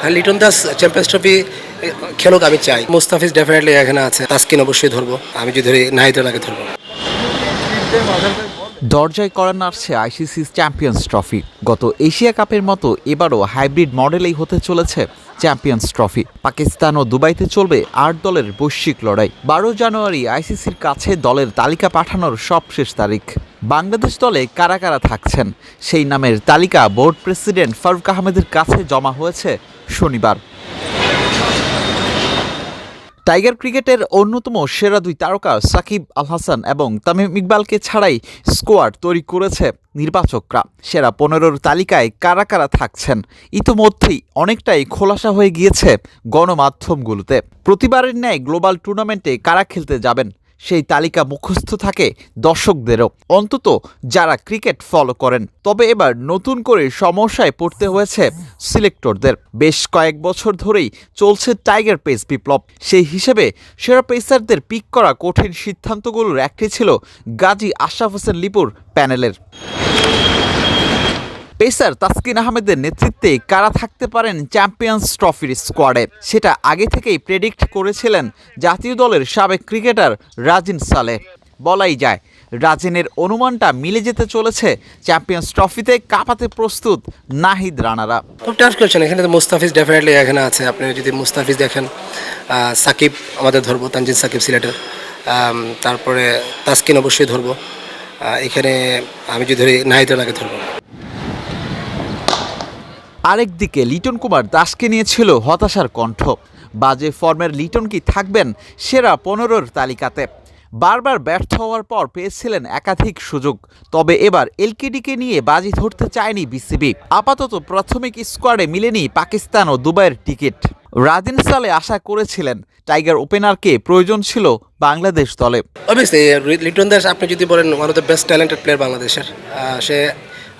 হ্যাঁ Liton Das champions trophy খেলুক, আমি চাই। মুস্তাফিজ ডেফিনেটলি এখানে আছে। তাসকিন অবশ্যই ধরবো। আমি যদি ধরি, নাহিদের আগে ধরবো। দরজায় করা নাড়ছে আইসিসি চ্যাম্পিয়ন্স ট্রফি গত এশিয়া কাপের মতো এবারও হাইব্রিড মডেলেই হতে চলেছে চ্যাম্পিয়ন্স ট্রফি পাকিস্তান ও দুবাইতে চলবে আট দলের বৈশ্বিক লড়াই। বারো জানুয়ারি আইসিসির কাছে দলের তালিকা পাঠানোর সবশেষ তারিখ। বাংলাদেশ দলে কারা কারা থাকছেন? সেই নামের তালিকা বোর্ড প্রেসিডেন্ট ফারুক আহমেদের কাছে জমা হয়েছে শনিবার। টাইগার ক্রিকেটের অন্যতম সেরা দুই তারকা সাকিব আল হাসান এবং তামিম ইকবালকে ছাড়াই স্কোয়াড তৈরি করেছে নির্বাচকরা। সেরা পনেরোর তালিকায় কারা কারা থাকছেন? ইতোমধ্যেই অনেকটাই খোলাসা হয়ে গিয়েছে গণমাধ্যমগুলোতে। প্রতিবারের ন্যায় গ্লোবাল টুর্নামেন্টে কারা খেলতে যাবেন? সেই তালিকা মুখস্থ থাকে দর্শকদেরও। অন্তত যারা ক্রিকেট ফলো করেন। তবে এবার নতুন করে সমস্যায় পড়তে হয়েছে সিলেক্টরদের। বেশ কয়েক বছর ধরেই চলছে টাইগার পেস বিপ্লব। সেই হিসেবে সেরা পেসারদের পিক করা কঠিন সিদ্ধান্তগুলোর একটি ছিল গাজী আশরাফ হোসেন লিপুর প্যানেলের পেসার তাসকিন আহমেদের নেতৃত্বে কারা থাকতে পারেন চ্যাম্পিয়ন্স ট্রফির স্কোয়াডে? সেটা আগে থেকেই প্রেডিক্ট করেছিলেন জাতীয় দলের সাবেক ক্রিকেটার রাজিন সালে। বলাই যায়, রাজিনের অনুমানটা মিলে যেতে চলেছে চ্যাম্পিয়ন্স ট্রফিতে কাঁপাতে প্রস্তুত নাহিদ রানারা। খুব টাফ কোয়েশ্চেন এখানে তো মুস্তাফিজ ডেফিনেটলি এখানে আছে। আপনি যদি মুস্তাফিজ দেখেন সাকিব, আমাদের ধরবো, তানজিদ সাকিব সিলেটের। তারপরে তাসকিন অবশ্যই ধরবো। এখানে আমি যদি ধরি নাহিদের আগে ধরবো। আরেকদিকে লিটন কুমার দাসকে নিয়েছিল হতাশার কণ্ঠ। বাজে ফর্মের লিটন কি থাকবেন? সেরা পনেরোর তালিকাতে। বারবার ব্যর্থ হওয়ার পর পেয়েছিলেন একাধিক সুযোগ। তবে এবার এলকেডিকে নিয়ে বাজি ধরতে চায়নি বিসিবি। আপাতত প্রাথমিক স্কোয়াডে মিলেনি পাকিস্তান ও দুবাইয়ের টিকিট। রাজিন সালে আশা করেছিলেন টাইগার ওপেনারকে প্রয়োজন ছিল বাংলাদেশ দলে। লিটন দাস আপনি যদি বলেন one of the best talented player বাংলাদেশের আহ,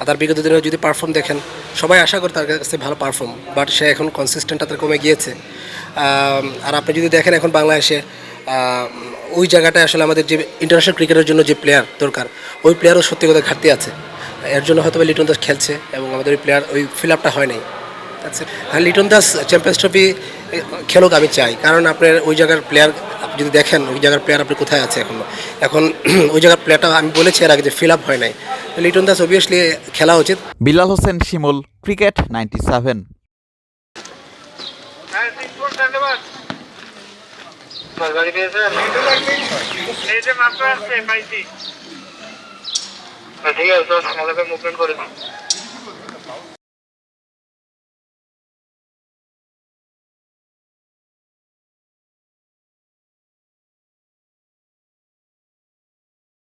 সে তার বিগত দিনে যদি পারফর্ম দেখেন, সবাই আশা করে তার কাছে ভালো পারফর্ম বাট সে এখন কনসিস্টেন্টটা তার কমে গিয়েছে। আর আপনি যদি দেখেন এখন বাংলাদেশে ওই জায়গাটায় আসলে আমাদের যে ইন্টারন্যাশনাল ক্রিকেটের জন্য যে প্লেয়ার দরকার, ওই প্লেয়ারও সত্যি কথা ঘাটতি আছে। এর জন্য হয়তো লিটন দাস খেলছে এবং আমাদের ওই প্লেয়ার ওই ফিল আপটা হয় নাই. হ্যাঁ লিটন দাস চ্যাম্পিয়ন্স ট্রফি খেলুক আমি চাই, কারণ আপনার ওই জায়গার প্লেয়ার যদি দেখেন ওই জায়গার প্লেয়ার আপনি কোথায় আছে এখন। এখন ওই জায়গার প্লেয়ারটা আমি বলেছি এর আগে যে ফিল আপ হয় নাই। লিটন দাস অবভিয়াসলি খেলা উচিত। Bilal Hossain Shimul cricket ninety seven. ঠিক আছে মুভমেন্ট করে দিই